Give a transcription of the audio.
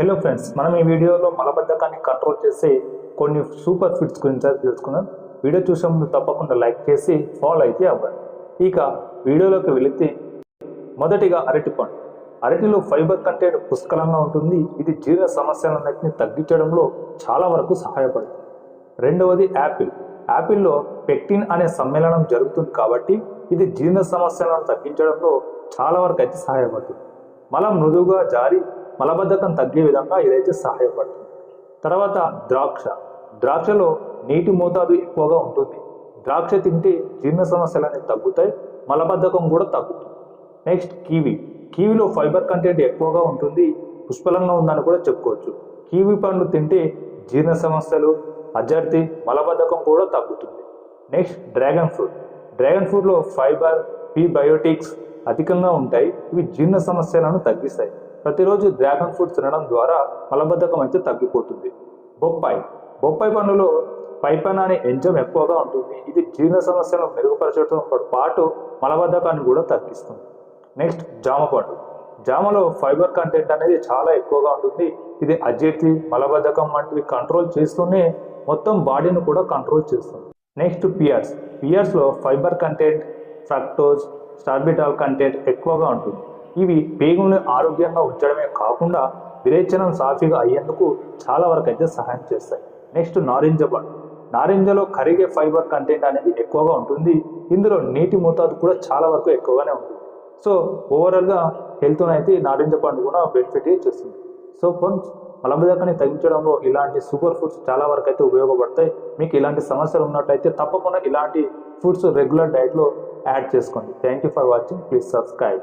Hello friends మనం ఈ వీడియోలో మలబద్ధకాన్ని కంట్రోల్ చేసే కొన్ని సూపర్ ఫుడ్స్ గురించి తెలుసుకుందాం. వీడియో చూసే ముందు తప్పకుండా లైక్ చేసి ఫాలో అయితే అవ్వండి. ఇక వీడియోలోకి వెళితే మొదటిగా అరటిపండు అరటిలో ఫైబర్ కంటెంట్ పుష్కలంగా ఉంటుంది. ఇది జీర్ణ సమస్యలన్నింటినీ తగ్గించడంలో చాలా వరకు సహాయపడుతుంది. రెండవది యాపిల్. యాపిల్లో పెక్టిన్ అనే సమ్మేళనం జరుగుతుంది కాబట్టి ఇది జీర్ణ సమస్యలను తగ్గించడంలో చాలా వరకు అయితే సహాయపడుతుంది. మలం మృదువుగా జారి మలబద్ధకం తగ్గే విధంగా ఇదైతే సహాయపడుతుంది. తర్వాత ద్రాక్ష. ద్రాక్షలో నీటి మోతాదు ఎక్కువగా ఉంటుంది. ద్రాక్ష తింటే జీర్ణ సమస్యలన్నీ తగ్గుతాయి మలబద్ధకం కూడా తగ్గుతుంది. Next kiwi. కీవీలో ఫైబర్ కంటెంట్ ఎక్కువగా ఉంటుంది పుష్కలంగా ఉందని కూడా చెప్పుకోవచ్చు. కీవీ పండ్లు తింటే జీర్ణ సమస్యలు అజర్తి మలబద్ధకం కూడా తగ్గుతుంది. Next dragon fruit. డ్రాగన్ ఫ్రూట్లో ఫైబర్ బయోటిక్స్ అధికంగా ఉంటాయి. ఇవి జీర్ణ సమస్యలను తగ్గిస్తాయి. ప్రతిరోజు డ్రాగన్ ఫ్రూట్ తినడం ద్వారా మలబద్ధకం అయితే తగ్గిపోతుంది. బొప్పాయి. బొప్పాయి పండులో పైపన్ అనే ఎంజం ఎక్కువగా ఉంటుంది. ఇది జీర్ణ సమస్యలను మెరుగుపరచడంతో పాటు మలబద్ధకాన్ని కూడా తగ్గిస్తుంది. నెక్స్ట్ జామ పండు. జామలో ఫైబర్ కంటెంట్ అనేది చాలా ఎక్కువగా ఉంటుంది. ఇది అజీర్తి మలబద్ధకం వంటివి కంట్రోల్ చేస్తూనే మొత్తం బాడీని కూడా కంట్రోల్ చేస్తుంది. Next pears. పియర్స్లో fibre content fructose sorbitol content ఎక్కువగా ఉంటుంది. ఇవి పేగుల్ని ఆరోగ్యంగా ఉంచడమే కాకుండా విరేచనం సాఫీగా అయ్యేందుకు చాలా వరకు అయితే సహాయం చేస్తాయి. నెక్స్ట్ నారింజ పండు నారింజలో కరిగే ఫైబర్ కంటెంట్ అనేది ఎక్కువగా ఉంటుంది. ఇందులో నీటి మోతాదు కూడా చాలా వరకు ఎక్కువగానే ఉంటుంది. సో ఓవరాల్గా హెల్త్ను అయితే నారింజ పండు కూడా బెనిఫిట్ చేస్తుంది. సో ఫ్రెండ్స్ మలబద్ధకాన్ని తగ్గించడంలో ఇలాంటి సూపర్ ఫుడ్స్ చాలా వరకు అయితే ఉపయోగపడతాయి. మీకు ఇలాంటి సమస్యలు ఉన్నట్లయితే తప్పకుండా ఇలాంటి ఫుడ్స్ రెగ్యులర్ డైట్లో యాడ్ చేసుకోండి. Thank you for watching. Please subscribe.